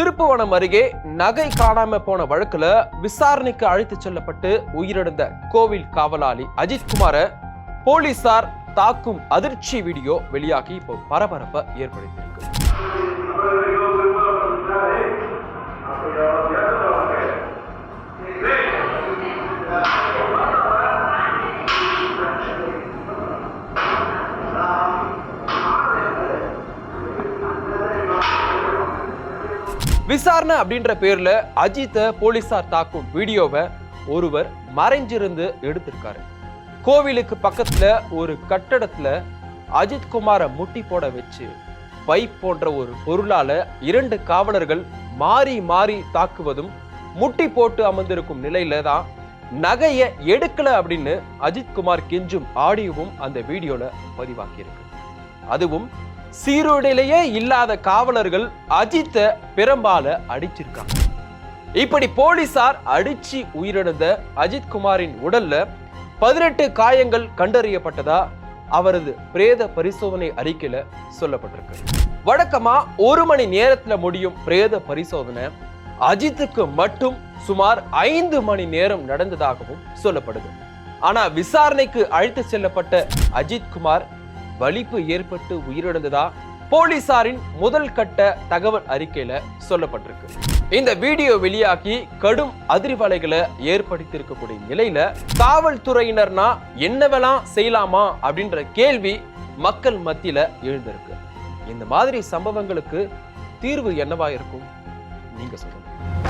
திருப்புவனம் அருகே நகை காணாம போன வழக்குல விசாரணைக்கு அழைத்து செல்லப்பட்டு உயிரிழந்த கோவில் காவலாளி அஜித்குமார போலீசார் தாக்கும் அதிர்ச்சி வீடியோ வெளியாகி இப்போ பரபரப்பை ஏற்படுத்தியிருக்கு. விசாரணை அப்படின்ற பேர்ல அஜித்தை போலீசார் தாக்கும் வீடியோவை ஒருவர் மறைஞ்சிருந்து எடுத்திருக்காரு. கோவிலுக்கு பக்கத்துல ஒரு கட்டடத்துல அஜித் குமாரை முட்டி போட வச்சு பைப் போன்ற ஒரு பொருளால இரண்டு காவலர்கள் மாறி மாறி தாக்குவதும் முட்டி போட்டு அமர்ந்திருக்கும் நிலையில தான் நகையை எடுக்கல அப்படின்னு அஜித் குமார் கெஞ்சும் ஆடியோவும் அந்த வீடியோல பதிவாக்கியிருக்கு அதுவும் சீருடையிலேயே இல்லாத காவலர்கள் அஜித்தை பெரும்பால அடிச்சிருக்காங்க. இப்படி போலீசார் அடிச்சு உயிரிழந்த அஜித் குமாரின் உடல்ல பதினெட்டு காயங்கள் கண்டறியப்பட்டதா அவரது பிரேத பரிசோதனை அறிக்கையில சொல்லப்பட்டிருக்கு. வழக்கமா ஒரு மணி நேரத்துல முடியும் பிரேத பரிசோதனை அஜித்துக்கு மட்டும் சுமார் ஐந்து மணி நேரம் நடந்ததாகவும் சொல்லப்படுது. ஆனா விசாரணைக்கு அழைத்து செல்லப்பட்ட அஜித் குமார் வலிப்பு ஏற்பட்டு உயிரிழந்ததா போலீசாரின் முதல் கட்ட தகவல் அறிக்கையில சொல்லப்பட்டிருக்கு. இந்த வீடியோ வெளியாகி கடும் அதிர்வலைகளை ஏற்படுத்தியிருக்கக்கூடிய நிலையில காவல்துறையினர்னா என்னவெல்லாம் செய்யலாமா அப்படின்ற கேள்வி மக்கள் மத்தியில எழுந்திருக்கு. இந்த மாதிரி சம்பவங்களுக்கு தீர்வு என்னவா இருக்கும்? நீங்க சொல்லுங்க.